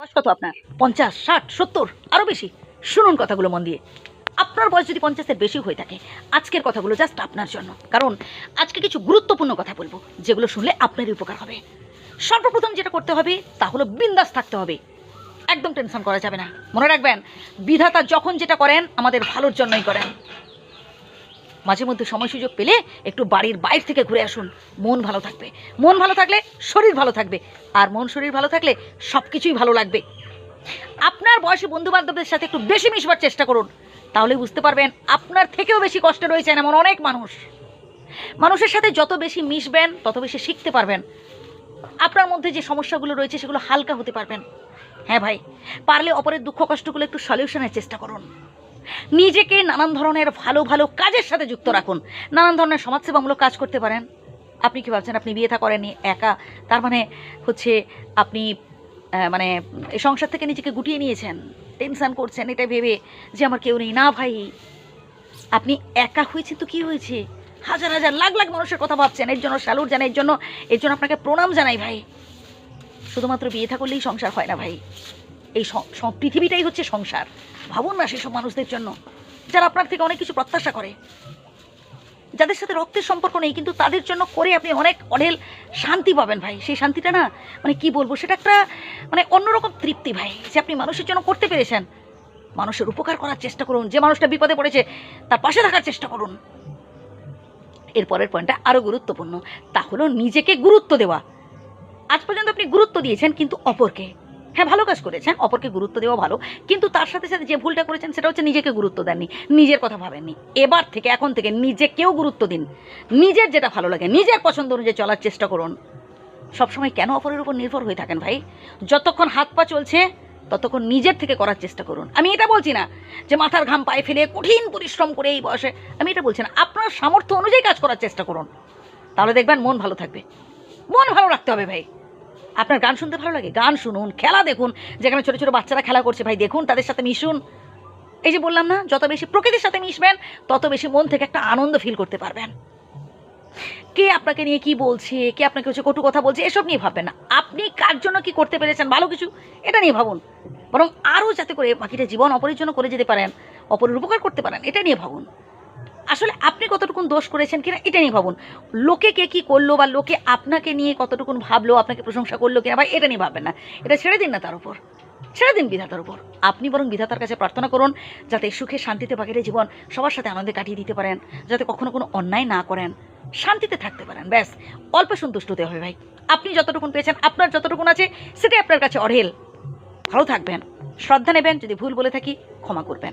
বয়স কত আপনার? পঞ্চাশ, ষাট, সত্তর? আরও বেশি। শুনুন কথাগুলো মন দিয়ে। আপনার বয়স যদি পঞ্চাশের বেশি হয়ে থাকে, আজকের কথাগুলো জাস্ট আপনার জন্য। কারণ আজকে কিছু গুরুত্বপূর্ণ কথা বলব, যেগুলো শুনলে আপনারই উপকার হবে। সর্বপ্রথম যেটা করতে হবে, তা হলো বিন্দাস থাকতে হবে। একদম টেনশন করা যাবে না। মনে রাখবেন, বিধাতা যখন যেটা করেন, আমাদের ভালোর জন্যই করেন। মাঝে মধ্যে সময় সুযোগ পেলে একটু বাড়ির বাইরে থেকে ঘুরে আসুন। মন ভালো থাকবে। মন ভালো থাকলে শরীর ভালো থাকবে। আর মন শরীর ভালো থাকলে সব কিছুই ভালো লাগবে। আপনার বয়সী বন্ধু বান্ধবদের সাথে একটু বেশি মিশবার চেষ্টা করুন। তাহলে বুঝতে পারবেন আপনার থেকেও বেশি কষ্টে রয়েছেন এমন অনেক মানুষ। মানুষের সাথে যত বেশি মিশবেন, তত বেশি শিখতে পারবেন। আপনার মধ্যে যে সমস্যাগুলো রয়েছে সেগুলো হালকা হতে পারবেন। হ্যাঁ ভাই, পারলে অপরের দুঃখ কষ্টগুলো একটু সলিউশনের চেষ্টা করুন। নিজেকে নানান ধরনের ভালো ভালো কাজের সাথে যুক্ত রাখুন। নানান ধরনের সমাজসেবামূলক কাজ করতে পারেন। আপনি কি ভাবছেন, আপনি বিয়ে থা করেনি একা? তার মানে হচ্ছে আপনি মানে সংসার থেকে নিজেকে গুটিয়ে নিয়েছেন, টেনশন করছেন, এটা ভেবে যে আমার কেউ নেই। না ভাই, আপনি একা হয়েছেন তো কি হয়েছে? হাজার হাজার, লাখ লাখ মানুষের কথা ভাবছেন। এর জন্য স্যালুট জানাই, এর জন্য এর জন্য আপনাকে প্রণাম জানাই ভাই। শুধুমাত্র বিয়ে থা করলেই সংসার হয় না ভাই। এই সং- সং- পৃথিবীটাই হচ্ছে সংসার। ভাবুন না সেসব মানুষদের জন্য, যারা আপনার থেকে অনেক কিছু প্রত্যাশা করে। যাদের সাথে রক্তের সম্পর্ক নেই, কিন্তু তাদের জন্য করে আপনি অনেক অঢেল শান্তি পাবেন ভাই। সেই শান্তিটা না মানে কি বলব, সেটা একটা মানে অন্যরকম তৃপ্তি ভাই, যে আপনি মানুষের জন্য করতে পেরেছেন। মানুষের উপকার করার চেষ্টা করুন, যে মানুষটা বিপদে পড়েছে, তার পাশে থাকার চেষ্টা করুন। এরপরের পয়েন্টটা আরও গুরুত্বপূর্ণ, তা হলো নিজেকে গুরুত্ব দেওয়া। আজ পর্যন্ত আপনি গুরুত্ব দিয়েছেন, কিন্তু অপরকে। হ্যাঁ ভালো কাজ করেছেন, অপরকে গুরুত্ব দেওয়া ভালো, কিন্তু তার সাথে সাথে যে ভুলটা করেছেন সেটা হচ্ছে নিজেকে গুরুত্ব দেননি, নিজের কথা ভাবেননি। এবার থেকে, এখন থেকে নিজেকেও গুরুত্ব দিন। নিজের যেটা ভালো লাগে, নিজের পছন্দ অনুযায়ী চলার চেষ্টা করুন। সবসময় কেন অপরের উপর নির্ভর হয়ে থাকেন ভাই? যতক্ষণ হাত পা চলছে, ততক্ষণ নিজের থেকে করার চেষ্টা করুন। আমি এটা বলছি না যে মাথার ঘাম পায়ে ফেলে কঠিন পরিশ্রম করে এই বয়সে, আমি এটা বলছি না। আপনার সামর্থ্য অনুযায়ী কাজ করার চেষ্টা করুন। তাহলে দেখবেন মন ভালো থাকবে। মন ভালো রাখতে হবে ভাই। আপনার গান শুনতে ভালো লাগে? গান শুনুন, খেলা দেখুন, যেখানে ছোটো ছোটো বাচ্চারা খেলা করছে, ভাই দেখুন, তাদের সাথে মিশুন। এই যে বললাম না, যত বেশি প্রকৃতির সাথে মিশবেন, তত বেশি মন থেকে একটা আনন্দ ফিল করতে পারবেন। কে আপনাকে নিয়ে কি বলছে? কে আপনাকে হচ্ছে কটু কথা বলছে? এসব নিয়ে ভাববেন না। আপনি কার জন্য কি করতে পেরেছেন? ভালো কিছু? এটা নিয়ে ভাবুন। বরং আরও যাতে করে বাকিটা জীবন অপরের জন্য করে যেতে পারেন, অপরের উপকার করতে পারেন, এটা নিয়ে ভাবুন। আসলে আপনি কতটুকুন দোষ করেছেন কিনা এটা নিয়ে ভাবুন। লোকে কে কী করল বা লোকে আপনাকে নিয়ে কতটুকুন ভাবলো, আপনাকে প্রশংসা করল কিনা, বা এটা নিয়ে ভাববেন না। এটা ছেড়ে দিন না তার উপর। ছেড়ে দিন বিধাতার উপর। আপনি বরং বিধাতার কাছে প্রার্থনা করুন, যাতে সুখে শান্তিতে বাকিটা জীবন সবার সাথে আনন্দে কাটিয়ে দিতে পারেন, যাতে কখনো কোনো অন্যায় না করেন। শান্তিতে থাকতে পারেন, ব্যাস। অল্প সন্তুষ্ট হতে হবে ভাই। আপনি যতটুকুন পেয়েছেন, আপনার যতটুকুন আছে, সেটাই আপনার কাছে অঢেল। ভালো থাকবেন। শ্রদ্ধা নেবেন, যদি ভুল বলে থাকি, ক্ষমা করবেন।